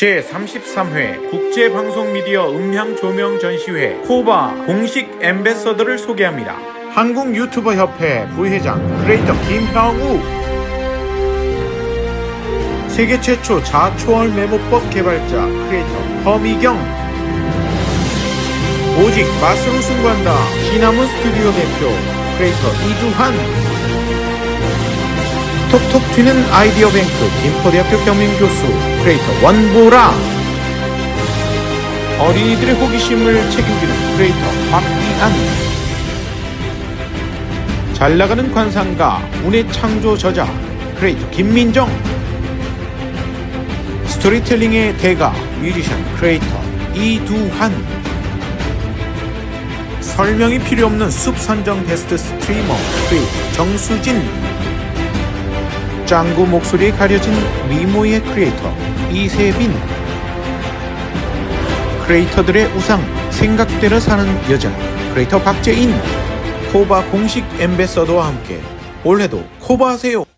제33회 국제방송미디어 음향조명 전시회 코바 공식 엠베서더를 소개합니다. 한국 유튜버 협회 부회장 크리에이터 김형우. 세계 최초 자초월 메모법 개발자 크리에이터 허미경. 오직 맛으로 승부한다 시나몬 스튜디오 대표 크리에이터 이두한 톡톡 튀는 아이디어 뱅크 김포대학교 경민교수 크리에이터 원보라. 어린이들의 호기심을 책임지는 크리에이터 박이안 잘 나가는 관상가 운의 창조 저자 크리에이터 김민정. 스토리텔링의 대가 뮤지션 크리에이터 이두한 설명이 필요 없는 숲 선정 베스트 스트리머 크리에이터 정수진 짱구 목소리에 가려진 미모의 크리에이터 이세빈. 크리에이터들의 우상 생각대로 사는 여자 크리에이터 박재인. 코바 공식 엠베서더와 함께. 올해도 코바하세요